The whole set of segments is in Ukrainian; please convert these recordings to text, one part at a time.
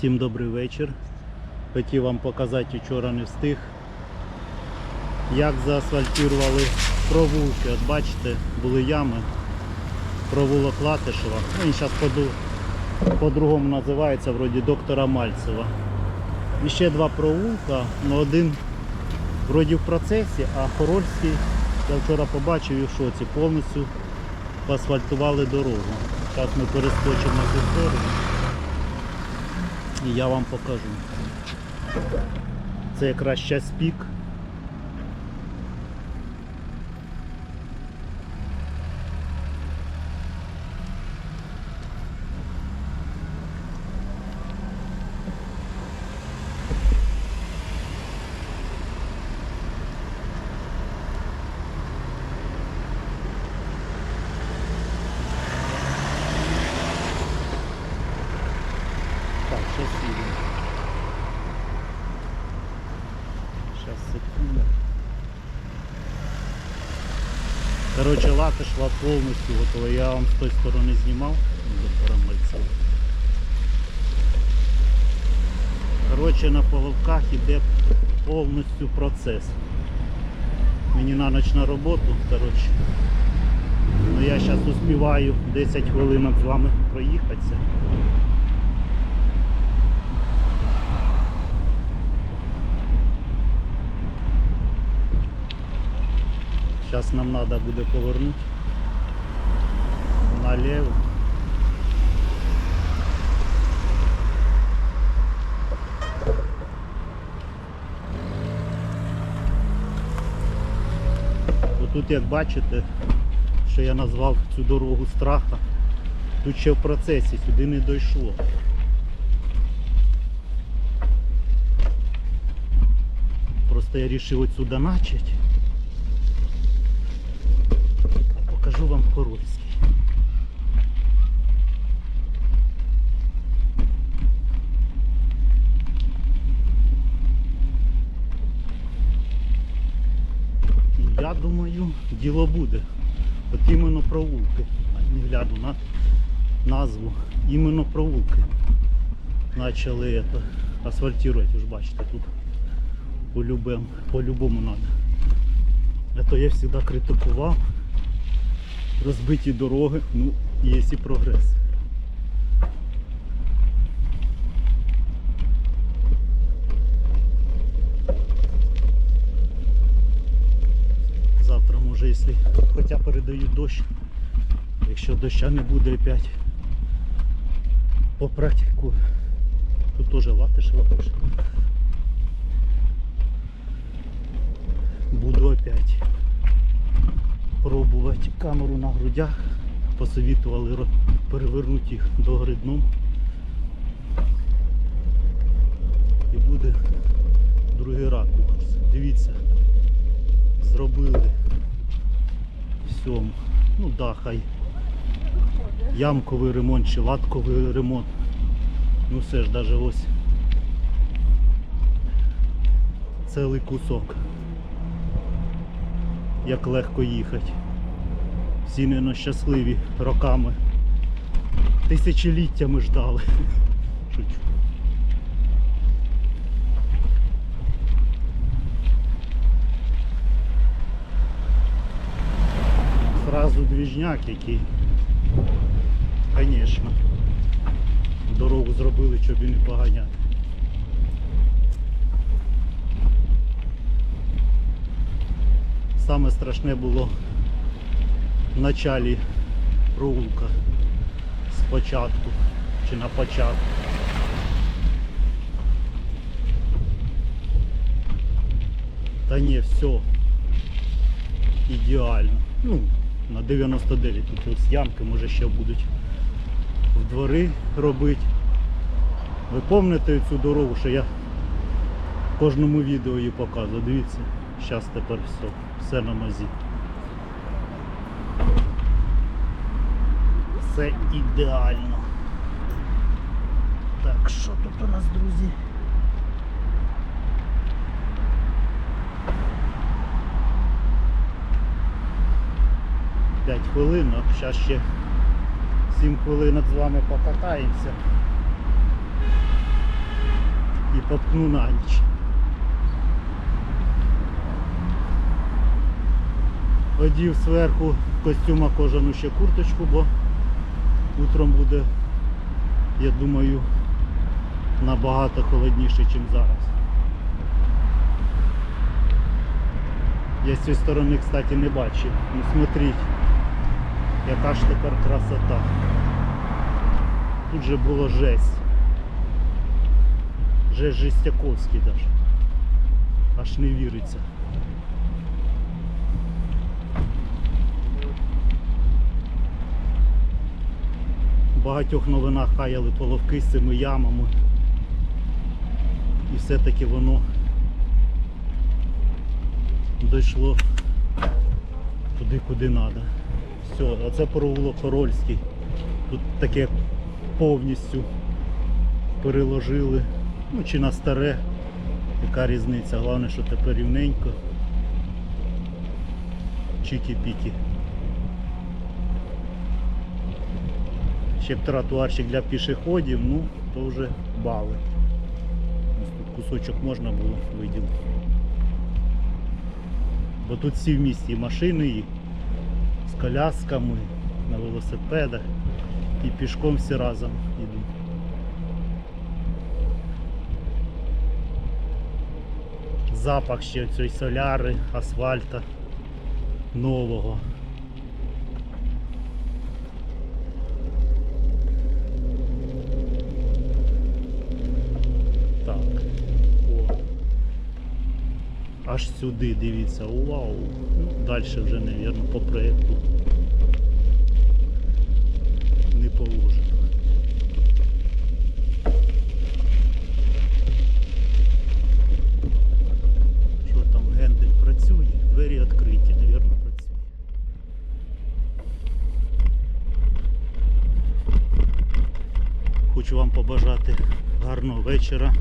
Всім добрий вечір. Хотів вам показати, вчора не встиг, як заасфальтували провулки. От бачите, були ями, провулок Латишева. Він зараз по-другому називається, вроді доктора Мальцева. І ще два провулка, ну один вроді в процесі, а Хорольський, я вчора побачив і в шоці, повністю поасфальтували дорогу. Зараз ми перескочимо на цю сторону і я вам покажу. Це якраз час пік. Їдемо. Сейчас секунду. Короче, латишла повністю готова. Я вам з тої сторони знімав доктора Мальцева. Короче, на половках іде повністю процес. Мені на ніч на роботу, короче. Ну я зараз успіваю 10 хвилинок з вами проїхатися. Сейчас нам надо буде повернути налево. Тут як бачите, що я назвав цю дорогу страха, тут ще в процесі, сюди не дійшло. Просто я вирішив отсюда начать. Покажу вам Хорольський. Я думаю, діло буде. От іменно провулки. Не гляду на назву. Іменно провулки. Почали асфальтувати, ви бачите, тут по-любому треба. А то я завжди критикував розбиті дороги, ну, є і прогрес. Завтра може, якщо хоча передають дощ, якщо доща не буде опять, попрактикую. Тут теж латишева пише. Буду опять пробувати камеру на грудях. Посовітували перевернути їх до гори дном. І буде другий ракурс. Дивіться, зробили всьому. Ну да, хай ямковий ремонт чи латковий ремонт. Ну все ж даже ось цілий кусок як легко їхати. Всі не щасливі роками. Тисячоліттями ждали. Шучу. Сразу двіжняк який. Звісно. Дорогу зробили, щоб і не поганяти. Саме страшне було в началі провулка спочатку чи на початку. Та ні, все ідеально. Ну, на 99 тут ось ямки, може ще будуть в двори робити. Ви пам'ятаєте цю дорогу, що я в кожному відео її показую. Дивіться, зараз тепер все, все на мазі. Все ідеально. Так, що тут у нас, друзі? П'ять хвилинок, зараз ще 7 хвилинок з вами покатаємося. і попну на ніч. Одів зверху костюма кожану ще курточку, бо утром буде, я думаю, набагато холодніше, ніж зараз. Я з цієї сторони, кстати, не бачив. Ну смотрите, яка ж тепер красота. Тут же було жесть. Жесть Жестяковський даже. Аж не віриться. Багатьох новинах хаяли половки з цими ямами. І все-таки воно дійшло туди, куди треба. Все, а це провулок Хорольський. Тут таке повністю переложили. Ну чи на старе, яка різниця, головне, що тепер рівненько. Чікі-піки. Ще тротуарчик для пішоходів, ну, то вже бали. Ось тут кусочок можна було виділити. Бо тут всі в місті і машини, і з колясками, на велосипедах, і пішком всі разом йдуть. Запах ще цієї соляри, асфальта нового. Аж сюди, дивіться, вау. Ну, далі вже, мабуть, по проєкту не положено. Що там гендель працює? Двері відкриті, мабуть. Хочу вам побажати гарного вечора,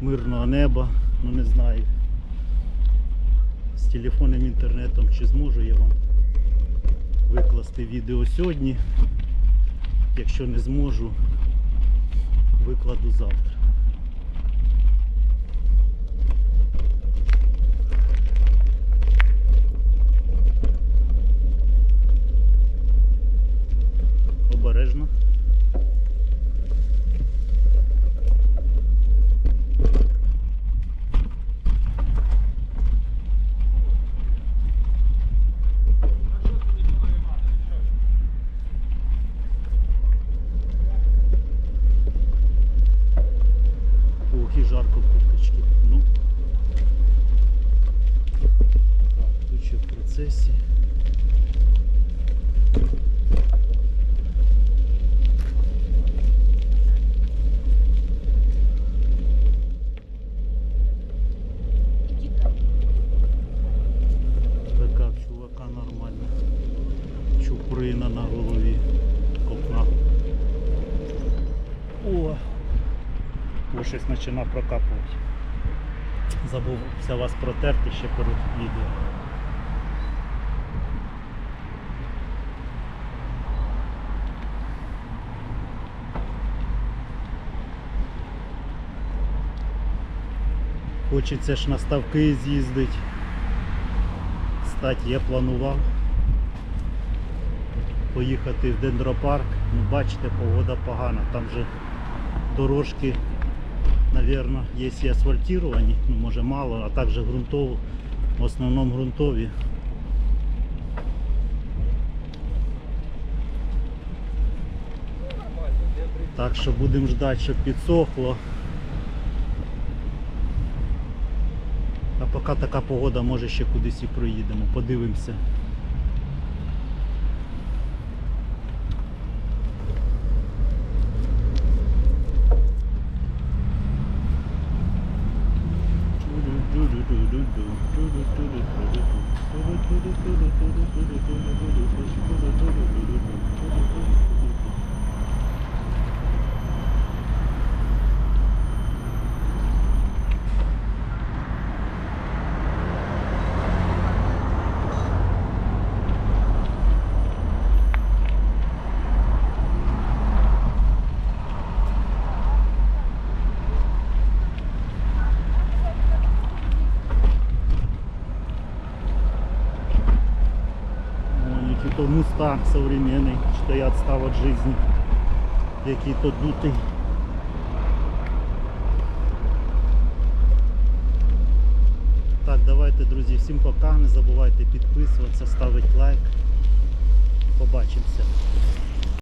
мирного неба, ну не знаю. Телефоном, інтернетом чи зможу я вам викласти відео сьогодні. Якщо не зможу, викладу завтра. О! Бо щось починав прокапувати. Забувся вас протерти ще перед відео. Хочеться ж на ставки з'їздити. Кстати, я планував поїхати в дендропарк. Ну, бачите, погода погана, там же дорожки, наверное, є і асфальтировані, ну може мало, а також ґрунтово, в основному ґрунтові. Так що будемо ждати, щоб підсохло. А поки така погода, може ще кудись і проїдемо, подивимося. do, do, do, do. То мустанг современный, что я отстал от жизни. який то дуты Так, давайте, друзі, всім пока. Не забувайте підписуватися, ставити лайк. Побачимося.